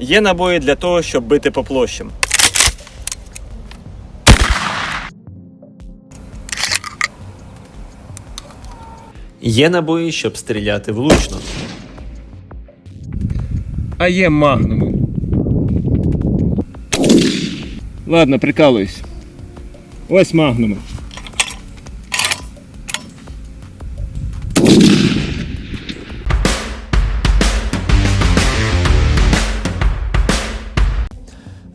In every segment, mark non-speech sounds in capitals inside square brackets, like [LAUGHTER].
Є набої для того, щоб бити по площам. Є набої, щоб стріляти влучно. А є магнуми. Ладно, прикалуюсь. Ось магнуми.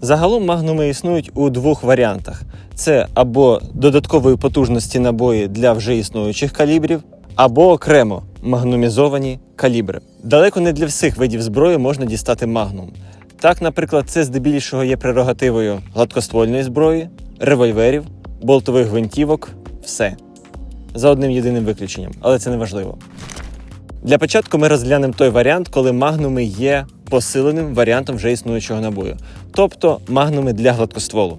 Загалом магнуми існують у двох варіантах: це або додаткової потужності набої для вже існуючих калібрів, або окремо магнумізовані калібри. Далеко не для всіх видів зброї можна дістати магнум. Так, наприклад, це здебільшого є прерогативою гладкоствольної зброї, револьверів, болтових гвинтівок, все. За одним єдиним виключенням, але це не важливо. Для початку ми розглянемо той варіант, коли магнуми є посиленим варіантом вже існуючого набою, тобто магнуми для гладкостволу.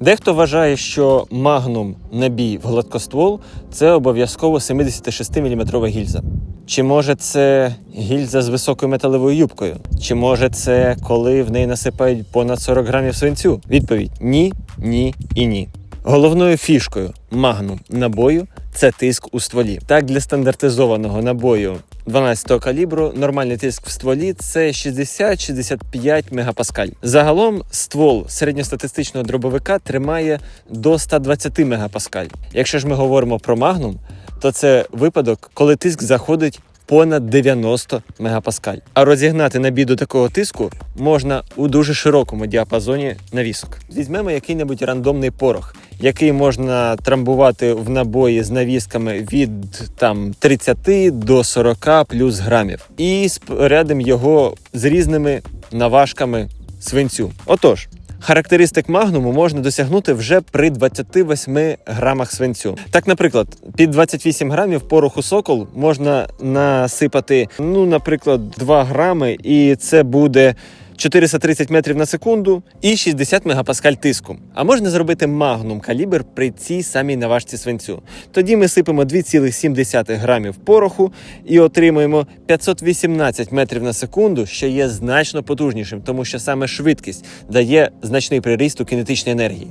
Дехто вважає, що магнум набій в гладкоствол це обов'язково 76-мм гільза. Чи може це гільза з високою металевою юбкою? Чи може це коли в неї насипають понад 40 грамів свинцю? Відповідь ні, ні і ні. Головною фішкою магнум набою це тиск у стволі. Так, для стандартизованого набою 12-го калібру нормальний тиск в стволі це 60-65 мегапаскаль. Загалом ствол середньостатистичного дробовика тримає до 120 мегапаскаль. Якщо ж ми говоримо про магнум, то це випадок, коли тиск заходить понад 90 мегапаскаль. А розігнати набій до такого тиску можна у дуже широкому діапазоні навісок. Візьмемо який-небудь рандомний порох, який можна трамбувати в набої з навісками від там 30 до 40 плюс грамів, і спорядимо його з різними наважками свинцю. Отож. Характеристик магнуму можна досягнути вже при 28 грамах свинцю. Так, наприклад, під 28 грамів пороху сокол можна насипати, ну, наприклад, 2 грами, і це буде 430 метрів на секунду і 60 мегапаскаль тиску. А можна зробити магнум калібр при цій самій наважці свинцю. Тоді ми сипемо 2,7 грамів пороху і отримуємо 518 метрів на секунду, що є значно потужнішим, тому що саме швидкість дає значний приріст у кінетичній енергії.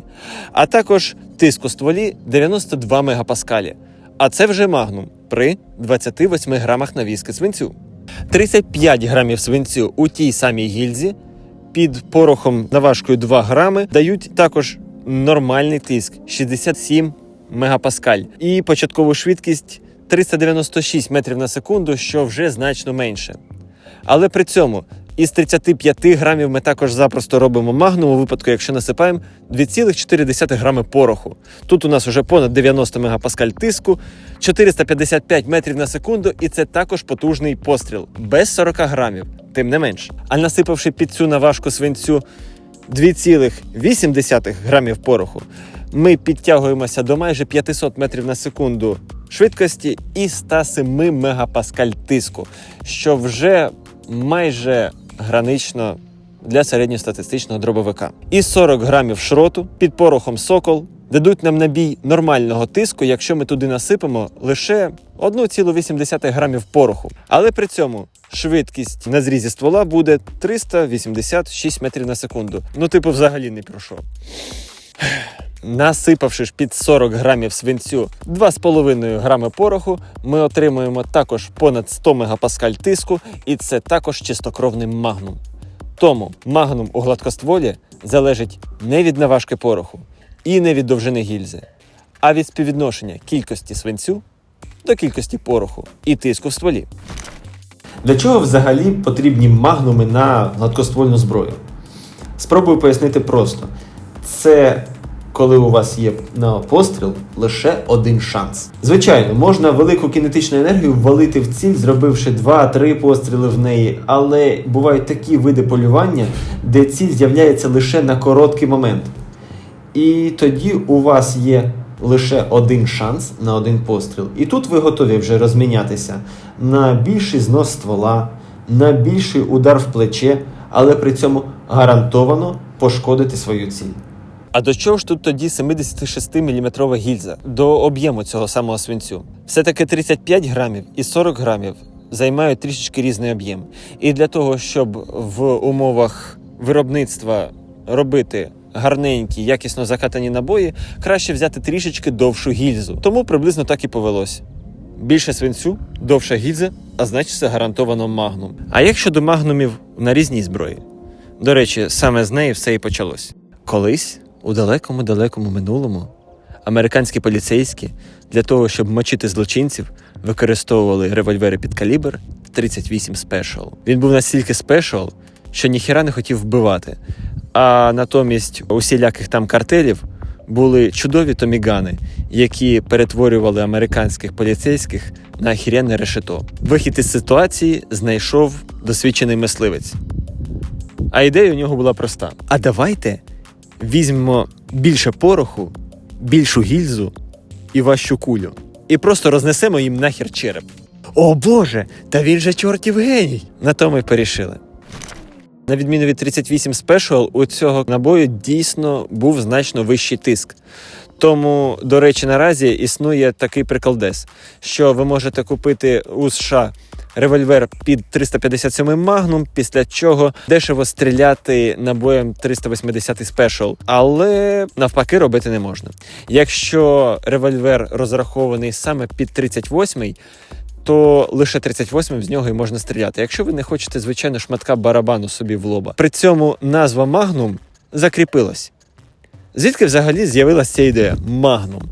А також тиск у стволі 92 мегапаскалі. А це вже магнум при 28 грамах навіски свинцю. 35 грамів свинцю у тій самій гільзі під порохом наважкою 2 грами дають також нормальний тиск 67 мегапаскаль і початкову швидкість 396 метрів на секунду, що вже значно менше. Але при цьому із 35 грамів ми також запросто робимо магнум у випадку, якщо насипаємо 2,4 грами пороху. Тут у нас вже понад 90 мегапаскаль тиску, 455 метрів на секунду, і це також потужний постріл без 40 грамів, тим не менш. А насипавши під цю наважку свинцю 2,8 грамів пороху, ми підтягуємося до майже 500 метрів на секунду швидкості і 107 мегапаскаль тиску, що вже майже гранично для середньостатистичного дробовика. І 40 грамів шроту під порохом сокол дадуть нам набій нормального тиску, якщо ми туди насипемо лише 1,8 грамів пороху. Але при цьому швидкість на зрізі ствола буде 386 метрів на секунду. Ну, типу, взагалі не про. Насипавши ж під 40 грамів свинцю 2,5 грами пороху, ми отримуємо також понад 100 мегапаскаль тиску, і це також чистокровний магнум. Тому магнум у гладкостволі залежить не від наважки пороху і не від довжини гільзи, а від співвідношення кількості свинцю до кількості пороху і тиску в стволі. Для чого взагалі потрібні магнуми на гладкоствольну зброю? Спробую пояснити просто. Це коли у вас є на постріл лише один шанс. Звичайно, можна велику кінетичну енергію ввалити в ціль, зробивши 2-3 постріли в неї, але бувають такі види полювання, де ціль з'являється лише на короткий момент. І тоді у вас є лише один шанс на один постріл. І тут ви готові вже розмінятися на більший знос ствола, на більший удар в плече, але при цьому гарантовано пошкодити свою ціль. А до чого ж тут тоді 76-мм гільза до об'єму цього самого свинцю? Все-таки 35 грамів і 40 грамів займають трішечки різний об'єм. І для того, щоб в умовах виробництва робити гарненькі, якісно закатані набої, краще взяти трішечки довшу гільзу. Тому приблизно так і повелось. Більше свинцю, довша гільза, а значить це гарантовано магнум. А як щодо магнумів на різній зброї? До речі, саме з неї все і почалось. Колись, у далекому-далекому минулому, американські поліцейські для того, щоб мочити злочинців, використовували револьвери під калібр 38 Special. Він був настільки спешл, що ніхіра не хотів вбивати. А натомість усіляких там картелів були чудові томігани, які перетворювали американських поліцейських на охеренне решето. Вихід із ситуації знайшов досвідчений мисливець. А ідея у нього була проста: а давайте візьмемо більше пороху, більшу гільзу і важчу кулю. І просто рознесемо їм нахер череп. О Боже, та він же чортів геній! На тому й порішили. На відміну від 38 Special, у цього набою дійсно був значно вищий тиск. Тому, до речі, наразі існує такий приколдес, що ви можете купити у США револьвер під 357 Magnum, після чого дешево стріляти набоєм 380 Special, але навпаки робити не можна. Якщо револьвер розрахований саме під 38 то лише 38 з нього і можна стріляти. Якщо ви не хочете, звичайно, шматка барабану собі в лоба. При цьому назва Magnum закріпилась. Звідки взагалі з'явилася ця ідея Magnum?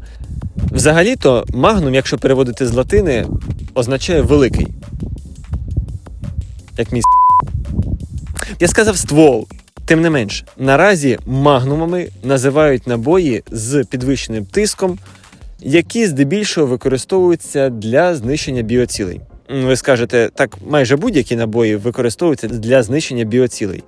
Взагалі-то Magnum, якщо переводити з латини, означає великий. Як мій. Я сказав ствол. Тим не менш, наразі магнумами називають набої з підвищеним тиском, які здебільшого використовуються для знищення біоцілей. Ви скажете, так майже будь-які набої використовуються для знищення біоцілей.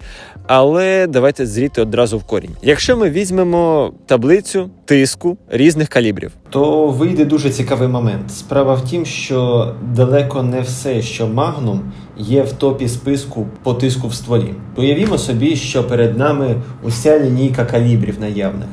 Але давайте зріти одразу в корінь. Якщо ми візьмемо таблицю тиску різних калібрів, то вийде дуже цікавий момент. Справа в тім, що далеко не все, що магнум, є в топі списку по тиску в стволі. Уявімо собі, що перед нами уся лінійка калібрів наявних.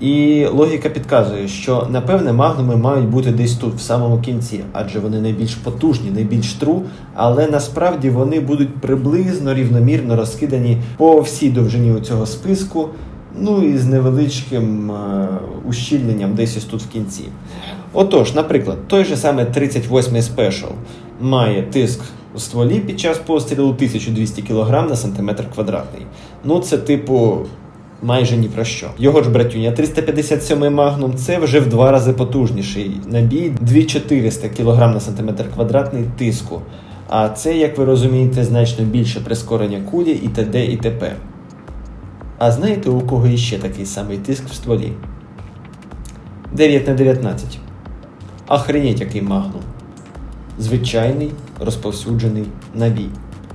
І логіка підказує, що напевне магнуми мають бути десь тут, в самому кінці, адже вони найбільш потужні, найбільш тру, але насправді вони будуть приблизно рівномірно розкидані по всій довжині цього списку, ну і з невеличким е, ущільненням десь ось тут в кінці. Отож, наприклад, той же саме 38 Special має тиск у стволі під час пострілу 1200 кг на сантиметр квадратний. Ну, це типу майже ні про що. Його ж братюня 357 Magnum це вже в два рази потужніший набій 2400 кг на сантиметр квадратний тиску. А це, як ви розумієте, значно більше прискорення кулі і т.д. і т.п. А знаєте, у кого іще такий самий тиск в стволі? 9 на 19. Охренеть, який магнум. Звичайний розповсюджений набій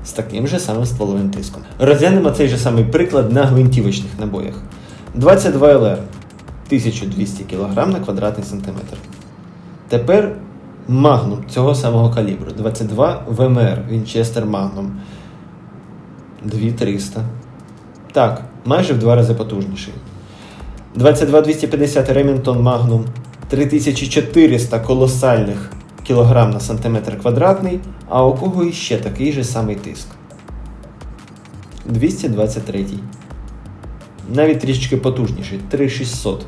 з таким же самим стволовим тиском. Розглянемо цей же самий приклад на гвинтівочних набоях. 22 ЛР 1200 кг на квадратний сантиметр. Тепер магнум цього самого калібру. 22 ВМР Вінчестер Магнум 2300. Так, майже в два рази потужніший. 22-250 Remington Magnum 3400 колосальних кілограм на сантиметр квадратний, а у кого іще такий же самий тиск. 223. Навіть трішечки потужніший 3600.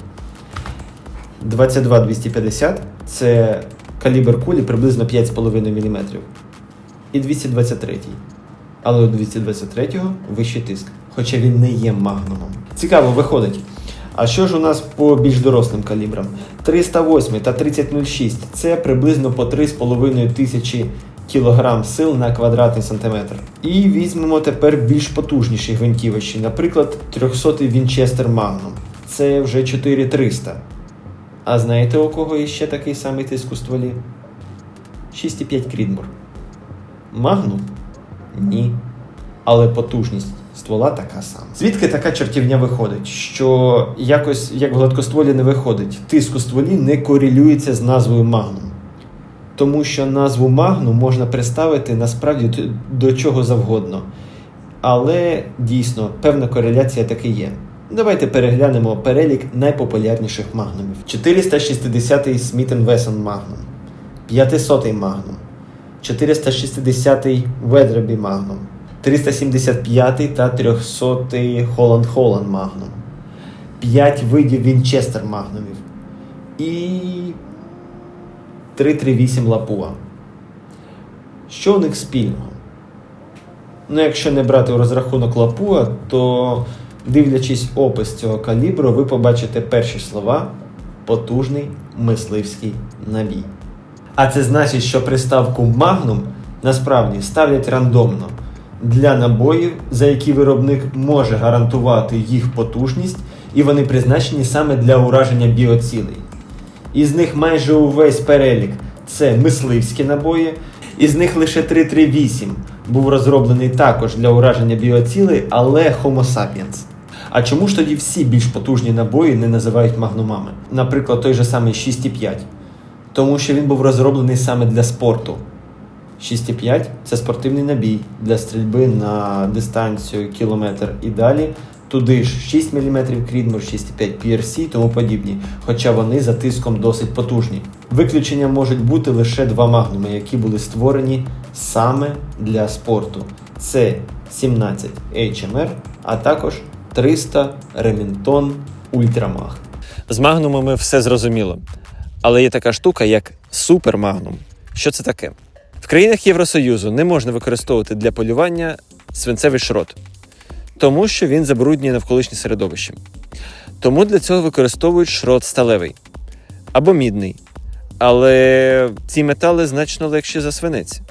22-250 це калібр кулі приблизно 5,5 мм. І 223. Але у 223-го вищий тиск, хоча він не є магнумом. Цікаво виходить. А що ж у нас по більш дорослим калібрам? 308 та 3006 це приблизно по 3,5 тисячі кілограм сил на квадратний сантиметр. І візьмемо тепер більш потужніші гвинтівочі, наприклад, 300-й Вінчестер Magnum. Це вже 4300. А знаєте, у кого іще такий самий тиск у стволі? 6,5 Крідмор. Магнум? Ні. Але потужність ствола така сама. Звідки така чертівня виходить? Що якось як в гладкостволі не виходить. Тиск у стволі не корелюється з назвою магнум. Тому що назву магнум можна приставити насправді до чого завгодно. Але дійсно певна кореляція таки є. Давайте переглянемо перелік найпопулярніших магнумів. 460-й Smith Wesson Magnum, 500-й Magnum, 460-й Weatherby Magnum, 375 та 300 Holland Holland Magnum, 5 видів Winchester Магнумів і 338 Лапуа. Що у них спільного? Ну, якщо не брати у розрахунок Лапуа, то дивлячись опис цього калібру, ви побачите перші слова потужний мисливський набій. А це значить, що приставку Magnum насправді ставлять рандомно для набоїв, за які виробник може гарантувати їх потужність, і вони призначені саме для ураження біоцілей. Із них майже увесь перелік це мисливські набої, із них лише 338 був розроблений також для ураження біоцілей, але Homo sapiens. А чому ж тоді всі більш потужні набої не називають магнумами? Наприклад, той же самий 6,5. Тому що він був розроблений саме для спорту. 6,5 це спортивний набій для стрільби на дистанцію кілометр і далі. Туди ж 6 мм Крідмор, 6,5 PRC і тому подібні, хоча вони за тиском досить потужні. Виключення можуть бути лише два магнуми, які були створені саме для спорту. Це 17 HMR, а також 300 Remington Ultramag. З магнумами все зрозуміло. Але є така штука, як супермагнум. Що це таке? В країнах Євросоюзу не можна використовувати для полювання свинцевий шрот, тому що він забруднює навколишнє середовище. Тому для цього використовують шрот сталевий або мідний. Але ці метали значно легші за свинець.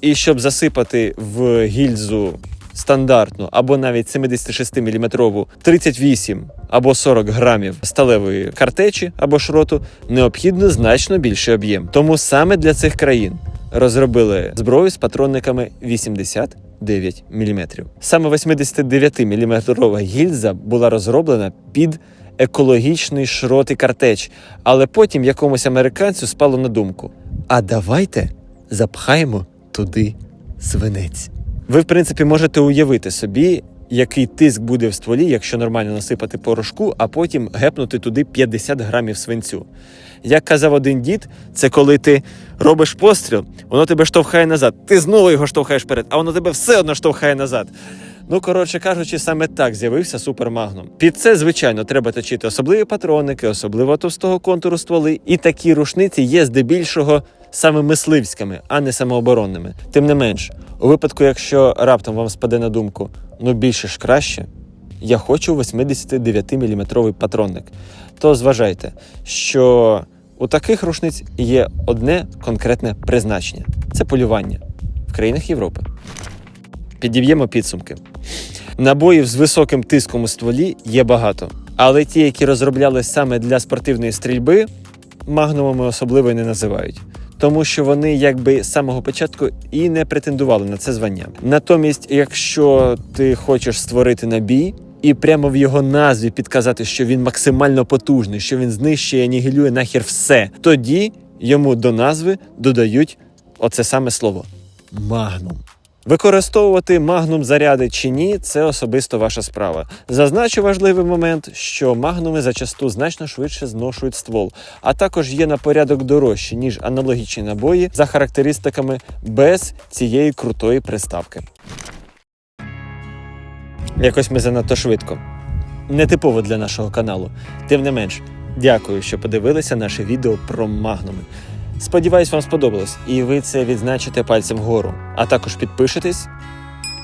І щоб засипати в гільзу стандартну або навіть 76-мм 38 або 40 грамів сталевої картечі або шроту, необхідно значно більший об'єм. Тому саме для цих країн розробили зброю з патронниками 89 мм. Саме 89-мм гільза була розроблена під екологічний шрот і картеч, але потім якомусь американцю спало на думку: а давайте запхаємо туди свинець. Ви, в принципі, можете уявити собі, який тиск буде в стволі, якщо нормально насипати порошку, а потім гепнути туди 50 грамів свинцю. Як казав один дід, це коли ти робиш постріл, воно тебе штовхає назад. Ти знову його штовхаєш вперед, а воно тебе все одно штовхає назад. Ну, коротше кажучи, саме так з'явився супермагнум. Під це, звичайно, треба точити особливі патроники, особливо товстого контуру стволи. І такі рушниці є здебільшого саме мисливськими, а не самооборонними. Тим не менш, у випадку, якщо раптом вам спаде на думку, ну більше ж краще, я хочу 89-мм патронник, то зважайте, що у таких рушниць є одне конкретне призначення це полювання в країнах Європи. Підіб'ємо підсумки. Набоїв з високим тиском у стволі є багато, але ті, які розроблялись саме для спортивної стрільби, магнумами особливо й не називають. Тому що вони якби з самого початку і не претендували на це звання. Натомість, якщо ти хочеш створити набій і прямо в його назві підказати, що він максимально потужний, що він знищує, анігілює нахер все, тоді йому до назви додають оце саме слово магнум. Використовувати магнум заряди чи ні, це особисто ваша справа. Зазначу важливий момент, що магнуми зачасту значно швидше зношують ствол, а також є на порядок дорожчі, ніж аналогічні набої за характеристиками без цієї крутої приставки. Якось ми занадто швидко. Нетипово для нашого каналу. Тим не менш, дякую, що подивилися наше відео про магнуми. Сподіваюсь, вам сподобалось, і ви це відзначите пальцем вгору. А також підпишитесь.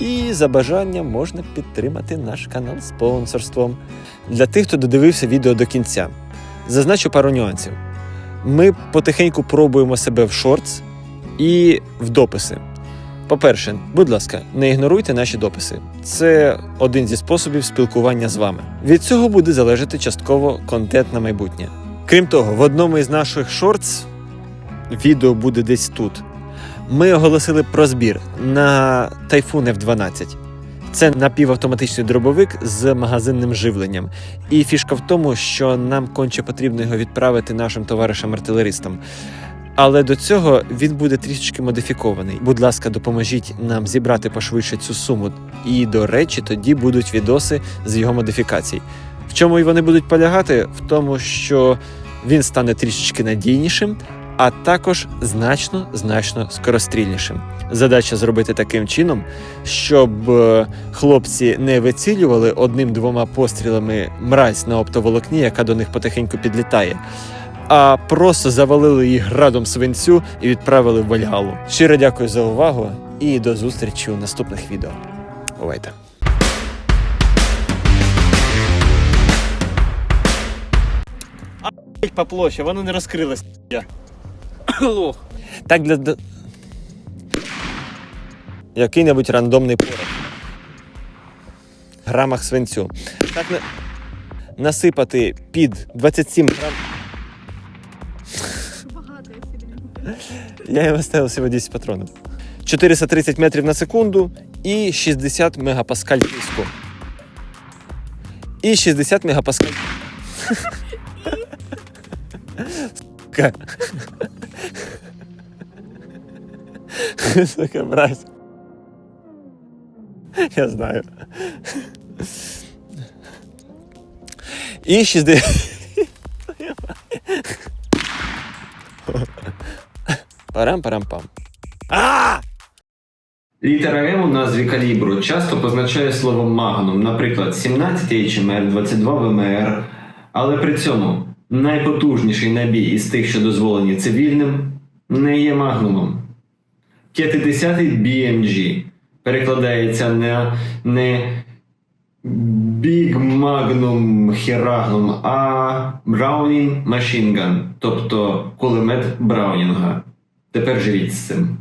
І за бажанням можна підтримати наш канал спонсорством. Для тих, хто додивився відео до кінця, зазначу пару нюансів. Ми потихеньку пробуємо себе в шортс і в дописи. По-перше, будь ласка, не ігноруйте наші дописи. Це один зі способів спілкування з вами. Від цього буде залежати частково контент на майбутнє. Крім того, в одному із наших шортс відео буде десь тут. Ми оголосили про збір на Typhoon F12. Це напівавтоматичний дробовик з магазинним живленням. І фішка в тому, що нам конче потрібно його відправити нашим товаришам-артилеристам. Але до цього він буде трішечки модифікований. Будь ласка, допоможіть нам зібрати пошвидше цю суму. І, до речі, тоді будуть відоси з його модифікацій. В чому й вони будуть полягати? В тому, що він стане трішечки надійнішим, а також значно значно скорострільнішим. Задача зробити таким чином, щоб е, хлопці не вицілювали одним-двома пострілами мразь на оптоволокні, яка до них потихеньку підлітає. А просто завалили їх градом свинцю і відправили в Вальгалу. Щиро дякую за увагу і до зустрічі у наступних відео. Бувайте! По площі, воно не розкрилось. Лох. Так для. Який-небудь рандомний порох. Грамах свинцю. Так на... насипати під 27 грам. Багато я. Я його ставив всього 10 патронів. 430 метрів на секунду і 60 мегапаскаль тиску. І 60 мегапаскаль. [LAUGHS] Сука. [LAUGHS] Сука, мразь. Я знаю. І 60. Парам-парам-пам. А! Літера М у назві калібру часто позначає слово магнум, наприклад, 17 HMR, 22 ВМР, але при цьому найпотужніший набій із тих, що дозволені цивільним, не є магнумом. 50 BMG перекладається на не Big Magnum Heragnum, а Browning Machine Gun, тобто кулемет Браунінга. Тепер живіть з цим.